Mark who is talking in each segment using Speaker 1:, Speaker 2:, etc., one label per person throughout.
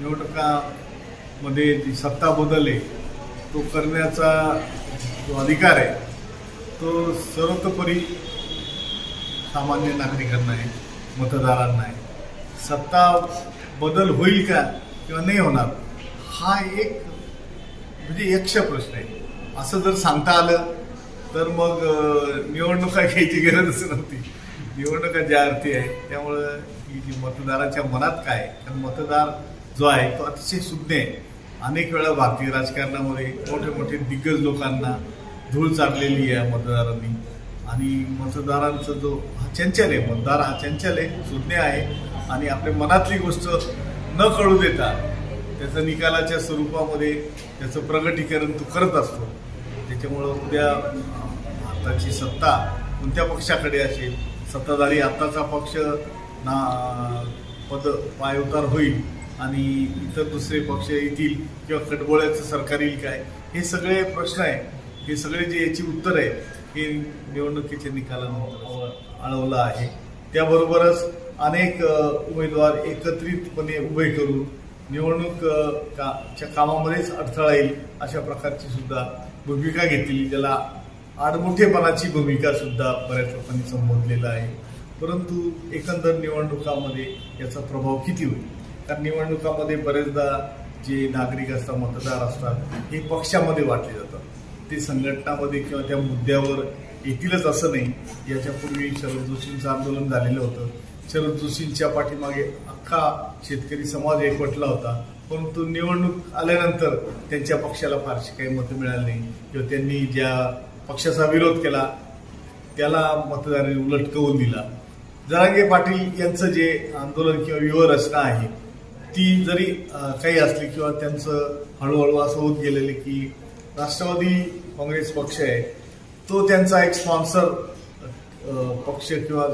Speaker 1: निवडणुकामध्ये जी सत्ता बदलली तो करण्याचा जो अधिकार आहे तो सर्वतोपरी सामान्य नागरिकांना आहे मतदारांना आहे. सत्ता बदल होईल का किंवा नाही होणार हा एक म्हणजे यक्ष प्रश्न आहे. असं जर सांगता आलं तर मग निवडणुका घ्यायची गरजच नव्हती. निवडणुका ज्या अर्थी आहे त्यामुळं की जी मतदाराच्या मनात काय? आहे, कारण मतदार जो आहे तो अतिशय सुज्ञ आहे. अनेक वेळा भारतीय राजकारणामध्ये मोठे मोठे दिग्गज लोकांना धूळ चाललेली आहे मतदारांनी. आणि मतदारांचा जो हा चंचल आहे मतदार हा चंचल आहे सुज्ञ आहे. आणि आपल्या मनातली गोष्ट न कळू देता त्याचं निकालाच्या स्वरूपामध्ये त्याचं प्रगटीकरण तो करत असतो. त्याच्यामुळं उद्या भारताची सत्ता कोणत्या पक्षाकडे असेल? सत्ताधारी आत्ताचा पक्ष ना पद पायउतार होईल आणि इतर दुसरे पक्ष येतील किंवा खटबोळ्याचं सरकार येईल काय? हे सगळे प्रश्न आहे. हे सगळे जे याची उत्तर आहे हे निवडणुकीच्या निकालानंतर अळवलं आहे. त्याबरोबरच अनेक उमेदवार एकत्रितपणे उभे करून निवडणूक का च्या कामामध्येच अडथळा येईल अशा प्रकारची सुद्धा भूमिका घेतली. ज्याला आडमुठेपणाची भूमिका सुद्धा बऱ्याच लोकांनी संबोधलेलं आहे. परंतु एकंदर निवडणुकामध्ये याचा प्रभाव किती होईल? कारण निवडणुकामध्ये बरेचदा जे नागरिक असतात मतदार असतात हे पक्षामध्ये वाटले जातात. ते संघटनामध्ये किंवा त्या मुद्द्यावर येतीलच असं नाही. याच्यापूर्वी शरद जोशींचं आंदोलन झालेलं होतं. शरद जोशींच्या पाठीमागे अख्खा शेतकरी समाज एकवटला होता. परंतु निवडणूक आल्यानंतर त्यांच्या पक्षाला फारशी काही मतं मिळाली नाही. किंवा त्यांनी ज्या पक्षाचा विरोध केला त्याला मतदारांनी उलटकवून दिला. जरांगे पाटील यांचं जे आंदोलन किंवा व्यूहरचना आहे ती जरी काही असली किंवा त्यांचं हळूहळू असं होत गेलेलं की राष्ट्रवादी काँग्रेस पक्ष आहे तो त्यांचा एक स्पॉन्सर पक्ष किंवा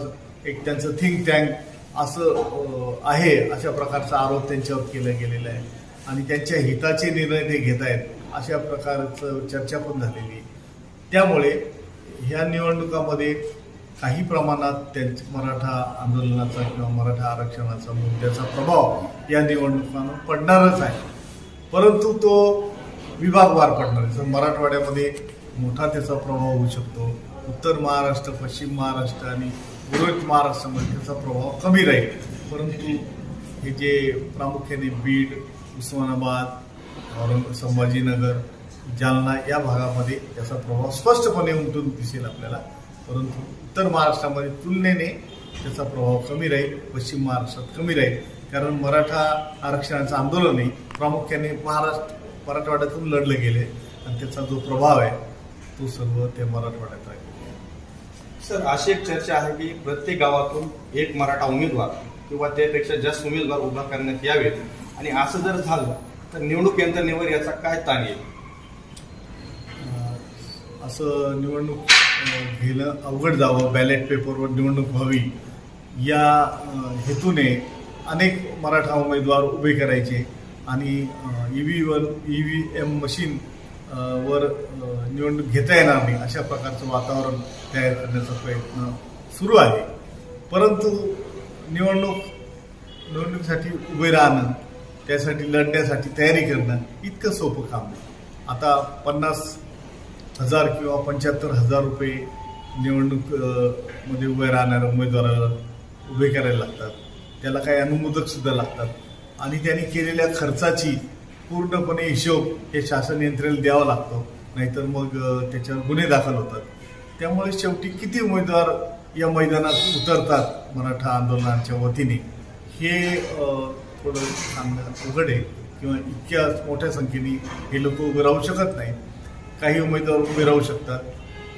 Speaker 1: एक त्यांचं थिंक टँक असं आहे अशा प्रकारचा आरोप त्यांच्यावर केला गेलेला आहे. आणि त्यांच्या हिताचे निर्णय ते घेत आहेत अशा प्रकारचं चर्चा पण झालेली आहे. त्यामुळे ह्या निवडणुकामध्ये काही प्रमाणात त्यांच्या मराठा आंदोलनाचा किंवा मराठा आरक्षणाचा मुद्द्याचा प्रभाव या निवडणुकांवर पडणारच आहे. परंतु तो विभागवार पडणार आहे. जर मराठवाड्यामध्ये मोठा त्याचा प्रभाव होऊ शकतो उत्तर महाराष्ट्र पश्चिम महाराष्ट्र आणि उर्वरित महाराष्ट्रामध्ये त्याचा प्रभाव कमी राहील. परंतु हे जे प्रामुख्याने बीड उस्मानाबाद औरंग संभाजीनगर जालना या भागामध्ये त्याचा प्रभाव स्पष्टपणे उमटून दिसेल आपल्याला. परंतु उत्तर महाराष्ट्रामध्ये तुलनेने त्याचा प्रभाव कमी राहील पश्चिम महाराष्ट्रात कमी राहील. कारण मराठा आरक्षणाचं आंदोलनही प्रामुख्याने महाराष्ट्र मराठवाड्यातून लढलं गेले आणि त्याचा जो प्रभाव आहे तो सर्व त्या मराठवाड्यात आहे
Speaker 2: सर अशी एक चर्चा आहे की प्रत्येक गावातून एक मराठा उमेदवार किंवा त्यापेक्षा जास्त उमेदवार उभा करण्यात यावेत. आणि असं जर झालं तर निवडणूक यंत्रणेवर याचा काय ताण येईल?
Speaker 1: असं निवडणूक घेणं अवघड जावं बॅलेट पेपरवर निवडणूक व्हावी या हेतूने अनेक मराठा उमेदवार उभे करायचे आणि ई व्ही वर ई व्ही एम मशीन वर निवडणूक घेता येणार नाही अशा प्रकारचं वातावरण तयार करण्याचा प्रयत्न सुरू आहे. परंतु निवडणूक निवडणुकीसाठी उभे राहणं त्यासाठी लढण्यासाठी तयारी करणं इतकं सोपं काम नाही. आता पन्नास हजार किंवा पंच्याहत्तर हजार रुपये निवडणूकमध्ये उभे राहणाऱ्या उमेदवाराला उभे करायला लागतात. त्याला काही अनुमोदक सुद्धा लागतात. आणि त्यांनी केलेल्या खर्चाची पूर्णपणे हिशोब हे शासन यंत्रणेला द्यावा लागतो. नाहीतर मग त्याच्यावर गुन्हे दाखल होतात. त्यामुळे शेवटी किती उमेदवार या मैदानात उतरतात मराठा आंदोलनाच्या वतीने हे थोडं सांगणं उघड आहे किंवा इतक्या मोठ्या संख्येने हे लोक उभे राहू शकत नाहीत. काही उमेदवार उभे राहू शकतात.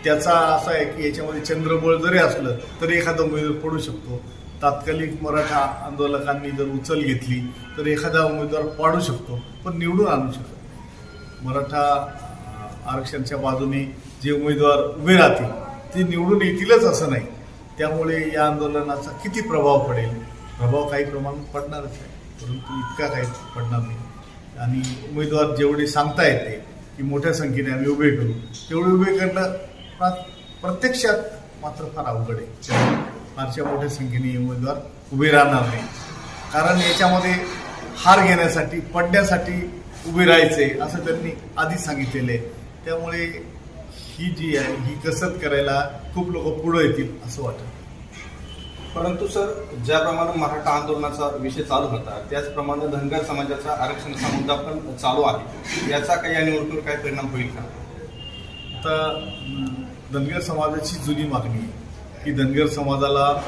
Speaker 1: त्याचा असा आहे की याच्यामध्ये चंद्रबळ जरी असलं तरी एखादा उमेदवार पडू शकतो. तात्कालिक मराठा आंदोलकांनी जर उचल घेतली तर एखादा उमेदवार पाडू शकतो पण निवडून आणू शकत मराठा आरक्षणच्या बाजूने जे उमेदवार उभे राहतील ते निवडून येतीलच असं नाही. त्यामुळे या आंदोलनाचा किती प्रभाव पडेल? प्रभाव काही प्रमाणात पडणारच आहे परंतु इतका काही पडणार नाही. आणि उमेदवार जेवढे सांगता येते की मोठ्या संख्येने आम्ही उभे करू. तेवढे उभे करणं प्रत्यक्षात मात्र फार अवघड आहे. फारशा मोठ्या संख्येने उमेदवार उभे राहणार नाही. कारण याच्यामध्ये हार घेण्यासाठी पडण्यासाठी उभे राहायचे असं त्यांनी आधीच सांगितलेलं आहे. त्यामुळे ही जी आहे ही कसरत करायला खूप लोक पुढं येतील असं वाटतं.
Speaker 2: परंतु सर ज्याप्रमाणे मराठा आंदोलनाचा विषय चालू होता त्याचप्रमाणे धनगर समाजाचा आरक्षणाचा मुद्दा पण चालू आहे. याचा काही या निवडणुकीवर काय परिणाम होईल का?
Speaker 1: आता धनगर समाजाची जुनी मागणी आहे की धनगर समाजाला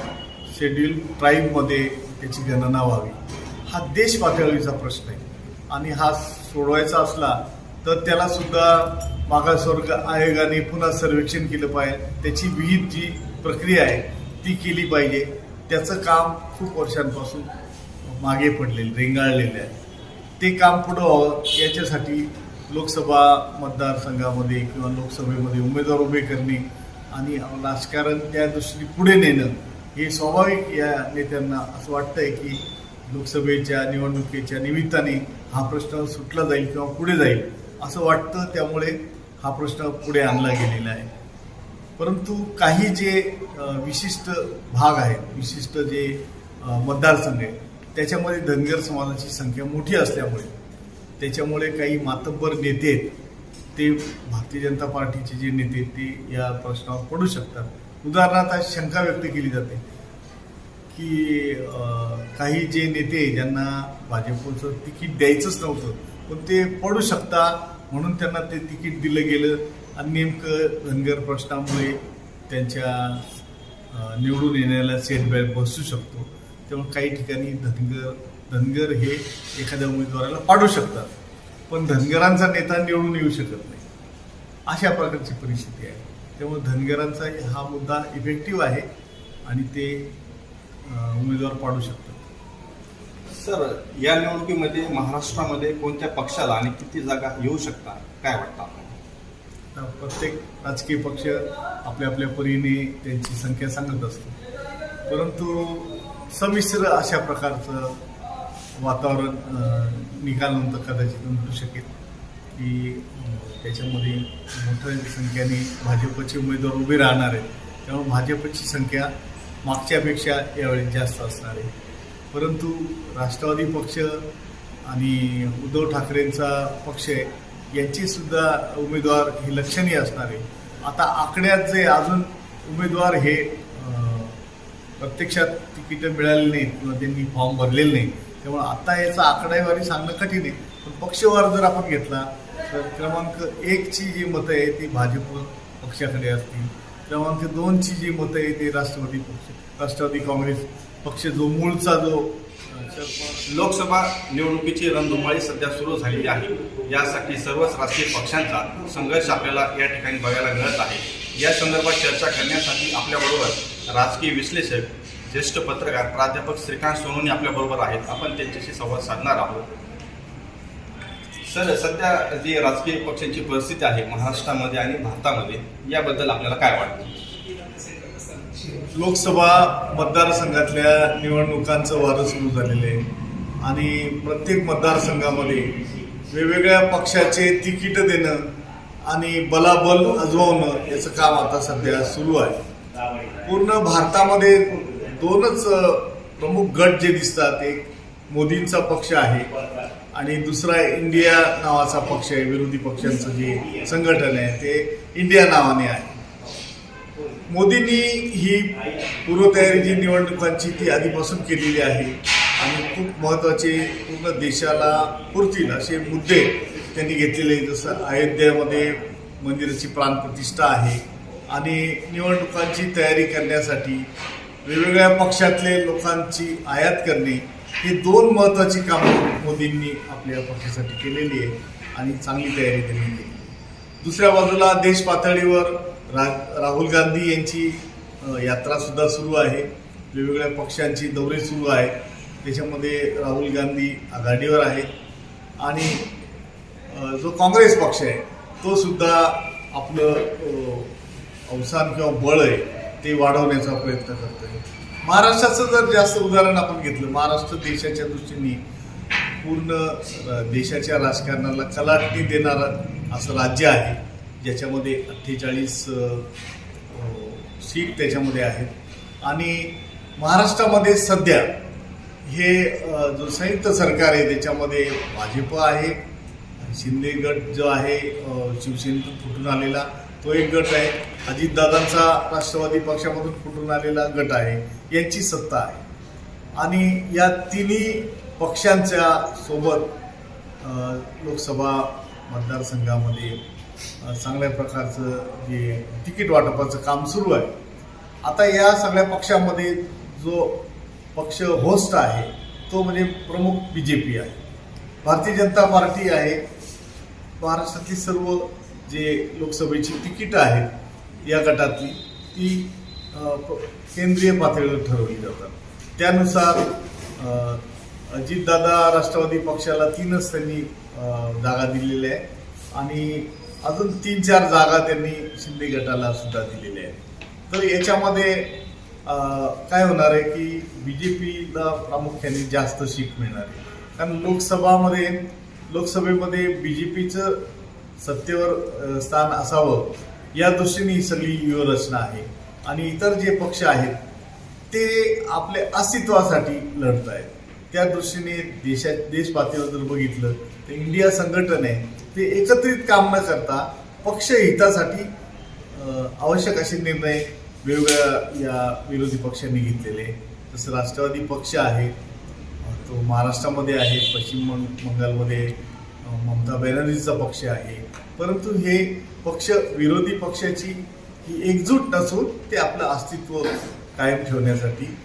Speaker 1: शेड्यूल ट्राईबमध्ये त्याची गणना व्हावी. हा देश पातळीचा प्रश्न आहे. आणि हा सोडवायचा असला तर त्याला सुद्धा मागासवर्ग आयोगाने पुन्हा सर्वेक्षण केलं पाहिजे. त्याची विहित जी प्रक्रिया आहे ती केली पाहिजे. त्याचं काम खूप वर्षांपासून मागे पडलेलं रेंगाळलेलं आहे. ते काम पुढं व्हावं याच्यासाठी लोकसभा मतदारसंघामध्ये किंवा लोकसभेमध्ये उमेदवार उभे करणे आणि राजकारण त्या दृष्टीने पुढे नेणं हे स्वाभाविक या नेत्यांना असं वाटतंय की लोकसभेच्या निवडणुकीच्या निमित्ताने हा प्रश्न सुटला जाईल किंवा पुढे जाईल असं वाटतं. त्यामुळे हा प्रश्न पुढे आणला गेलेला आहे. परंतु काही जे विशिष्ट भाग आहेत विशिष्ट जे मतदारसंघ आहेत त्याच्यामध्ये धनगर समाजाची संख्या मोठी असल्यामुळे त्याच्यामुळे काही मातब्बर नेते आहेत ते भारतीय जनता पार्टीचे जे नेते आहेत ते या प्रश्नावर पडू शकतात. उदाहरणार्थ अशी शंका व्यक्त केली जाते की काही जे नेते ज्यांना भाजपचं तिकीट द्यायचंच नव्हतं पण ते पडू शकता म्हणून त्यांना ते तिकीट दिलं गेलं. आणि नेमकं धनगर प्रश्नामुळे त्यांच्या निवडून येण्याला सेटबॅक बसू शकतो. त्यामुळे काही ठिकाणी धनगर धनगर हे एखाद्या उमेदवाराला पाडू शकतात. पण धनगरांचा नेता निवडून येऊ शकत नाही. अशा प्रकारची परिस्थिती आहे. त्यामुळे धनगरांचा हा मुद्दा इफेक्टिव्ह आहे आणि ते उमेदवार पाडू शकतात.
Speaker 2: सर या निवडणुकीमध्ये महाराष्ट्रामध्ये कोणत्या पक्षाला आणि किती जागा येऊ शकतात? काय वाटतं
Speaker 1: प्रत्येक राजकीय पक्ष आपल्या आपल्या परीने त्यांची संख्या सांगत असतो. परंतु संमिश्र अशा प्रकारचं वातावरण निकालनंतर कदाचित म्हणू शकेल. की त्याच्यामध्ये मोठ्या संख्येने भाजपचे उमेदवार उभे राहणार आहेत. त्यामुळे भाजपची संख्या मागच्यापेक्षा यावेळी जास्त असणार आहे. परंतु राष्ट्रवादी पक्ष आणि उद्धव ठाकरेंचा पक्ष आहे. यांची सुद्धा उमेदवार हे लक्षणीय असणार. आहे आता आकड्यात जे अजून उमेदवार हे प्रत्यक्षात तिकीटं मिळाली नाहीत किंवा त्यांनी फॉर्म भरलेले नाही त्यामुळे आता याचा आकडेवारी सांगणं कठीण आहे. पण पक्षवार जर आपण घेतला तर क्रमांक एकची जी मतं आहे ती भाजप पक्षाकडे असतील. क्रमांक दोनची जी मतं आहे ती राष्ट्रवादी पक्ष राष्ट्रवादी काँग्रेस पक्ष जो मूळचा जो
Speaker 2: लोकसभा निवडणुकीची रणधुमाळी सध्या सुरू झालेली आहे. यासाठी सर्वच राजकीय पक्षांचा संघर्ष आपल्याला या ठिकाणी बघायला मिळत आहे. या संदर्भात चर्चा करण्यासाठी आपल्याबरोबर राजकीय विश्लेषक ज्येष्ठ पत्रकार प्राध्यापक श्रीकांत सोनोनी आपल्याबरोबर आहेत. आपण त्यांच्याशी संवाद साधणार आहोत. सर सध्या जी राजकीय पक्षांची परिस्थिती आहे महाराष्ट्रामध्ये आणि भारतामध्ये याबद्दल आपल्याला काय वाटतं?
Speaker 1: लोकसभा मतदारसंघातल्या निवडणुकांचं वारं सुरू झालेलं आहे. आणि प्रत्येक मतदारसंघामध्ये वेगवेगळ्या पक्षाचे तिकीट देणं आणि बलाबल अजवणं याचं काम आता सध्या सुरू आहे. पूर्ण भारतामध्ये दोनच प्रमुख गट जे दिसतात एक मोदींचा पक्ष आहे आणि दुसरा इंडिया नावाचा पक्ष आहे विरोधी पक्षांचं जे संघटन आहे ते इंडिया नावाने आहे. मोदींनी ही पूर्वतयारी जी निवडणुकांची ती आधीपासून केलेली आहे. आणि खूप महत्त्वाचे पूर्ण देशाला पुरतील असे मुद्दे त्यांनी घेतलेले आहेत. जसं अयोध्येमध्ये मंदिराची प्राणप्रतिष्ठा आहे. आणि निवडणुकांची तयारी करण्यासाठी वेगवेगळ्या पक्षातले लोकांची आयात करणे ही दोन महत्त्वाची कामं मोदींनी आपल्या पक्षासाठी केलेली आहे आणि चांगली तयारी त्यांनी केली. दुसऱ्या बाजूला देश पातळीवर रा राहुल गांधी यांची यात्रासुद्धा सुरू आहे. वेगवेगळ्या पक्षांची दौरे सुरू आहेत. त्याच्यामध्ये राहुल गांधी आघाडीवर आहेत. आणि जो काँग्रेस पक्ष आहे तो सुद्धा आपलं अवसान किंवा बळ आहे ते वाढवण्याचा प्रयत्न करतो आहे महाराष्ट्राचं जर जास्त उदाहरण आपण घेतलं महाराष्ट्र देशाच्या दृष्टीने पूर्ण देशाच्या राजकारणाला कलाटणी देणारं असं राज्य आहे. ज्याच्यामध्ये अठ्ठेचाळीस सीट त्याच्यामध्ये आहेत. आणि महाराष्ट्रामध्ये सध्या हे जो संयुक्त सरकार आहे त्याच्यामध्ये भाजप आहे शिंदे गट जो आहे शिवसेनेतून फुटून आलेला तो एक गट आहे. अजितदादांचा राष्ट्रवादी पक्षामधून फुटून आलेला गट आहे. यांची सत्ता आहे. आणि या तिन्ही पक्षांच्या सोबत लोकसभा मतदारसंघामध्ये चांगल्या प्रकारचं जे तिकीट वाटपाचं काम सुरू आहे. आता या सगळ्या पक्षामध्ये जो पक्ष होस्ट आहे तो म्हणजे प्रमुख बी जे पी आहे. भारतीय जनता पार्टी आहे. महाराष्ट्रातली सर्व जे लोकसभेची तिकीटं आहेत या गटातली ती केंद्रीय पातळीवर ठरवली जातात. त्यानुसार अजितदादा राष्ट्रवादी पक्षाला तीनच त्यांनी जागा दिलेल्या आहे आणि अजून तीन चार जागा त्यांनी शिंदे गटाला सुद्धा दिलेल्या आहेत. तर याच्यामध्ये काय होणार आहे की बी जे पीला प्रामुख्याने जास्त सीट मिळणार आहे. कारण लोकसभामध्ये लोकसभेमध्ये बी जे पीचं सत्तेवर स्थान असावं या दृष्टीने ही सगळी व्यूहरचना आहे. आणि इतर जे पक्ष आहेत ते आपल्या अस्तित्वासाठी लढत आहेत त्या दृष्टीने देशात देश पातळीवर जर बघितलं तर इंडिया संघटन आहे ते एकत्रित काम न करता पक्ष हितासाठी आवश्यक असे निर्णय वेगवेगळ्या या विरोधी पक्षांनी घेतलेले. जसं राष्ट्रवादी पक्ष आहे तो महाराष्ट्रामध्ये आहे पश्चिम बंगालमध्ये ममता बॅनर्जीचा पक्ष आहे. परंतु हे पक्ष विरोधी पक्षाची ही एकजूट नसून ते आपलं अस्तित्व कायम ठेवण्यासाठी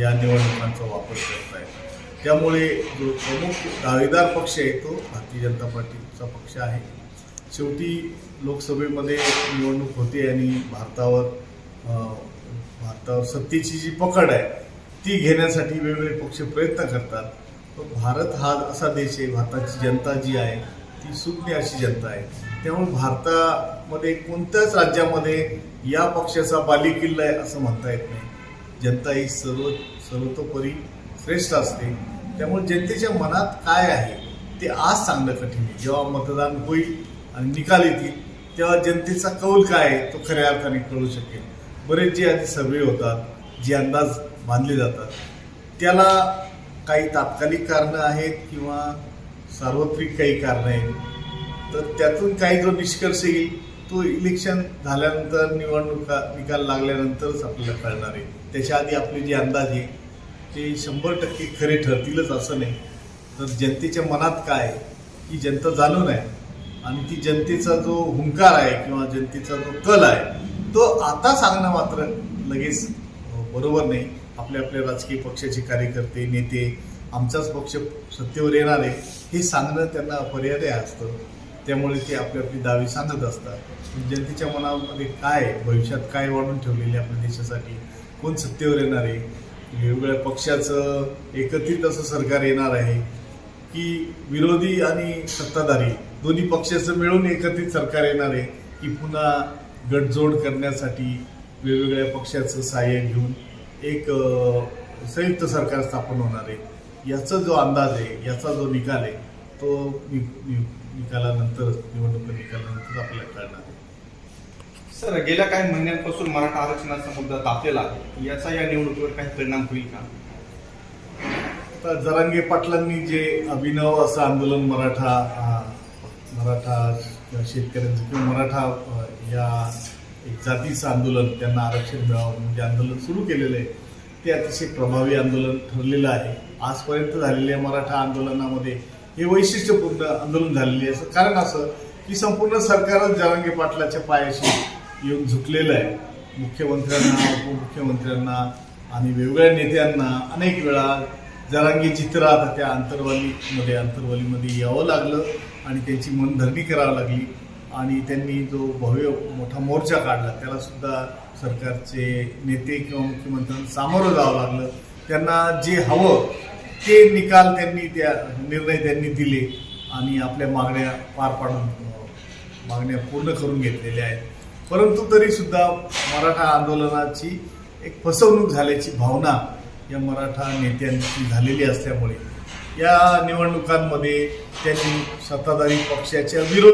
Speaker 1: या निवडणुकांचा वापर करत आहेत त्यामुळे जो प्रमुख दावेदार पक्ष आहे तो भारतीय जनता पार्टीचा पक्ष आहे. शेवटी लोकसभेमध्ये निवडणूक होते आणि भारतावर भारतावर सत्तेची जी पकड आहे ती घेण्यासाठी वेगवेगळे पक्ष प्रयत्न करतात. पण भारत हा असा देश आहे भारताची जनता जी आहे ती सुज्ञ अशी जनता आहे. त्यामुळे भारतामध्ये कोणत्याच राज्यामध्ये या पक्षाचा बालेकिल्ला आहे असं म्हणता येत नाही. जनता ही सर्व सर्वतोपरी श्रेष्ठ असते. त्यामुळे जनतेच्या मनात काय आहे ते आज सांगणं कठीण आहे. जेव्हा मतदान होईल आणि निकाल येतील तेव्हा जनतेचा कौल काय आहे तो खऱ्या अर्थाने कळू शकेल. बरेच जे आधी सर्वे होतात जे अंदाज बांधले जातात त्याला काही तात्कालिक कारणं आहेत किंवा सार्वत्रिक काही कारणं आहेत तर त्यातून काही जो निष्कर्ष येईल तो इलेक्शन झाल्यानंतर निवडणुका निकाल लागल्यानंतरच आपल्याला कळणार आहे. त्याच्या आधी आपले जे अंदाज आहे ते शंभर टक्के खरे ठरतीलच असं नाही. तर जनतेच्या मनात काय की जनता जाणून आहे आणि ती जनतेचा जो हुंकार आहे किंवा जनतेचा जो कल आहे तो आता सांगणं मात्र लगेच बरोबर नाही. आपल्या आपल्या राजकीय पक्षाचे कार्यकर्ते नेते आमचाच पक्ष सत्तेवर येणार आहे हे सांगणं त्यांना पर्याय असतं. त्यामुळे ते आपली आपली दावी सांगत असतात. जनतेच्या मनामध्ये काय भविष्यात काय वाढून ठेवलेले आपल्या देशासाठी? कोण सत्तेवर येणार आहे? वेगवेगळ्या पक्षाचं एकत्रित असं सरकार येणार आहे की विरोधी आणि सत्ताधारी दोन्ही पक्षाचं मिळून एकत्रित सरकार येणार आहे की पुन्हा गटजोड करण्यासाठी वेगवेगळ्या पक्षाचं सहाय्य घेऊन एक संयुक्त सरकार स्थापन होणार आहे. याचा जो अंदाज आहे याचा जो निकाल आहे तो निकालानंतर निवडणूक निकालानंतर आपल्याला कळणार आहे.
Speaker 2: सर गेल्या काही महिन्यांपासून मराठा आरक्षणाचा मुद्दा तापलेला आहे. याचा या निवडणुकीवर काही परिणाम होईल का?
Speaker 1: आता जरांगे पाटलांनी जे अभिनव असं आंदोलन मराठा मराठा शेतकऱ्यांचं किंवा मराठा या एक जातीचं आंदोलन त्यांना आरक्षण मिळावं म्हणजे आंदोलन सुरू केलेलं आहे ते अतिशय प्रभावी आंदोलन ठरलेलं आहे. आजपर्यंत झालेल्या मराठा आंदोलनामध्ये हे वैशिष्ट्यपूर्ण आंदोलन झालेले आहे. असं कारण असं की संपूर्ण सरकारच जरांगे पाटलाच्या पायाशी येऊन झुकलेलं आहे. मुख्यमंत्र्यांना उपमुख्यमंत्र्यांना आणि वेगवेगळ्या नेत्यांना अनेक वेळा जरांगी चित्र आता त्या अंतरवालीमध्ये अंतरवालीमध्ये यावं लागलं आणि त्यांची मनधरणी करावी लागली. आणि त्यांनी जो भव्य मोठा मोर्चा काढला त्याला सुद्धा सरकारचे नेते किंवा मुख्यमंत्र्यांना सामोरं जावं लागलं. त्यांना जे हवं ते निकाल त्यांनी त्या निर्णय त्यांनी दिले आणि आपल्या मागण्या पार पाडून मागण्या पूर्ण करून घेतलेल्या आहेत. परंतु तरी सुद्धा मराठा आंदोलनाची एक फसवणूक झाल्याची भावना या मराठा नेत्यांची झालेली असल्यामुळे या निवडणुकांमध्ये त्यांनी सत्ताधारी पक्षाच्या विरोध